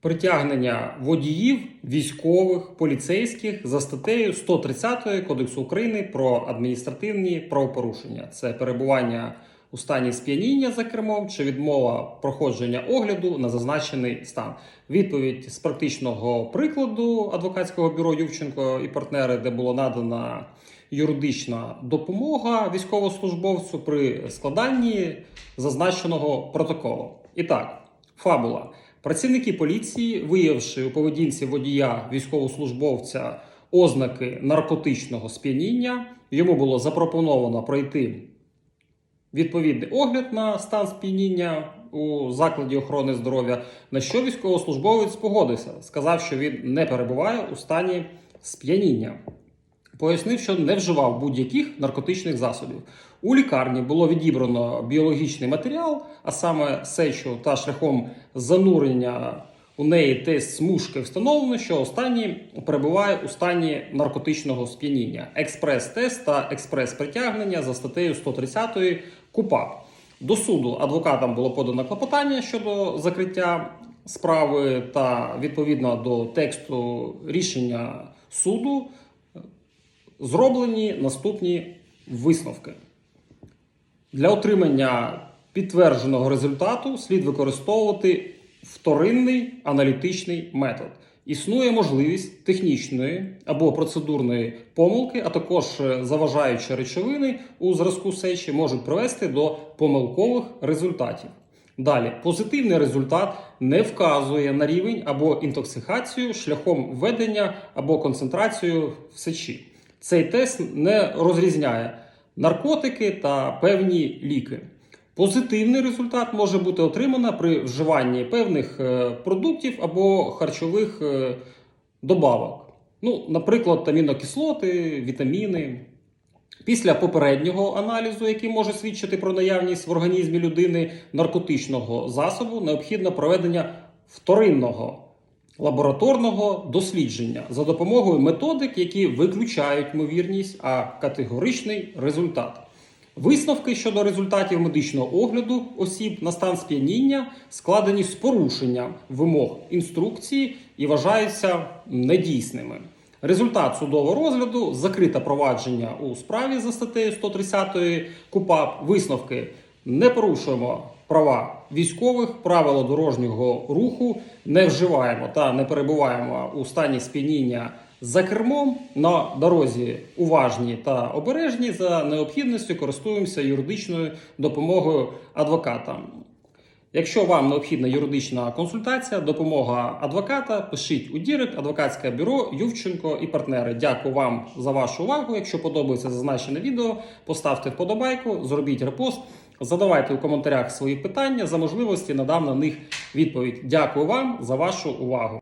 притягнення водіїв, військових, поліцейських за статтею 130 Кодексу України про адміністративні правопорушення. Це перебування у стані сп'яніння за кермом чи відмова проходження огляду на зазначений стан. Відповідь з практичного прикладу адвокатського бюро Ювченко і партнери, де було надана юридична допомога військовослужбовцю при складанні зазначеного протоколу. І так, фабула. Працівники поліції, виявивши у поведінці водія військовослужбовця ознаки наркотичного сп'яніння, йому було запропоновано пройти відповідний огляд на стан сп'яніння у закладі охорони здоров'я, на що військовослужбовець погодився, сказав, що він не перебуває у стані сп'яніння. Пояснив, що не вживав будь-яких наркотичних засобів. У лікарні було відібрано біологічний матеріал, а саме сечу та шляхом занурення у неї тест смужки встановлено, що останній перебуває у стані наркотичного сп'яніння. Експрес-тест та експрес-притягнення за статтею 130 КУПАП. До суду адвокатам було подано клопотання щодо закриття справи та відповідно до тексту рішення суду зроблені наступні висновки. Для отримання підтвердженого результату слід використовувати вторинний аналітичний метод. Існує можливість технічної або процедурної помилки, а також е, заважаючі речовини у зразку сечі можуть привести до помилкових результатів. Далі, позитивний результат не вказує на рівень або інтоксикацію шляхом введення або концентрацію в сечі. Цей тест не розрізняє наркотики та певні ліки. Позитивний результат може бути отримано при вживанні певних е, продуктів або харчових е, добавок. Ну, наприклад, амінокислоти, вітаміни. Після попереднього аналізу, який може свідчити про наявність в організмі людини наркотичного засобу, необхідно проведення вторинного лабораторного дослідження за допомогою методик, які виключають ймовірність, а категоричний результат. Висновки щодо результатів медичного огляду осіб на стан сп'яніння складені з порушенням вимог інструкції і вважаються недійсними. Результат судового розгляду закрите провадження у справі за статтею 130 КУПАП. Висновки не порушуємо права військових, правила дорожнього руху, не вживаємо та не перебуваємо у стані сп'яніння за кермом. На дорозі уважні та обережні. За необхідністю користуємося юридичною допомогою адвоката. Якщо вам необхідна юридична консультація, допомога адвоката, пишіть у Дірект, адвокатське бюро Ювченко і партнери. Дякую вам за вашу увагу. Якщо подобається зазначене відео, поставте вподобайку, зробіть репост, задавайте у коментарях свої питання за можливості, надам на них відповідь. Дякую вам за вашу увагу.